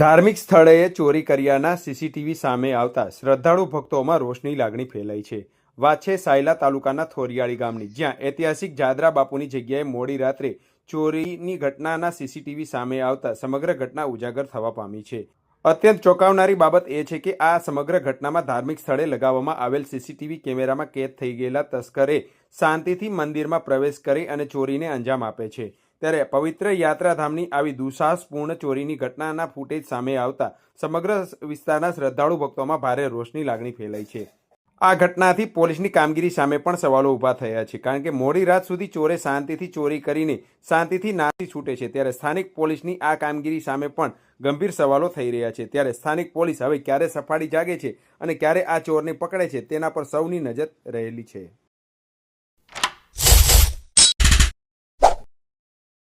ધાર્મિક સ્થળે ચોરી કર્યાના સીસીટીવી સામે આવતા શ્રદ્ધાળુ ભક્તોમાં રોષની લાગણી ફેલાઈ છે. વાત છે સાયલા તાલુકાના થોરિયાળી ગામની, જ્યાં ઐતિહાસિક જાદરા બાપુની જગ્યાએ મોડી રાત્રે ચોરીની ઘટનાના સીસીટીવી સામે આવતા સમગ્ર ઘટના ઉજાગર થવા પામી છે. અત્યંત ચોંકાવનારી બાબત એ છે કે આ સમગ્ર ઘટનામાં ધાર્મિક સ્થળે લગાવવામાં આવેલ સીસીટીવી કેમેરામાં કેદ થઈ ગયેલા તસ્કરે શાંતિથી મંદિરમાં પ્રવેશ કરી અને ચોરીને અંજામ આપે છે. ત્યારે પવિત્ર યાત્રાધામની આવી દુસાહસપૂર્ણ ચોરીની ઘટનાના ફૂટેજ સામે આવતા સમગ્ર વિસ્તારના શ્રદ્ધાળુ ભક્તોમાં ભારે રોષની લાગણી ફેલાઈ છે. આ ઘટનાથી પોલીસની કામગીરી સામે પણ સવાલો ઊભા થયા છે, કારણ કે મોડી રાત સુધી ચોરે શાંતિથી ચોરી કરીને શાંતિથી નાસી છૂટે છે, ત્યારે સ્થાનિક પોલીસની આ કામગીરી સામે પણ ગંભીર સવાલો થઈ રહ્યા છે. ત્યારે સ્થાનિક પોલીસ હવે ક્યારે સફાળી જાગે છે અને ક્યારે આ ચોરને પકડે છે તેના પર સૌની નજર રહેલી છે.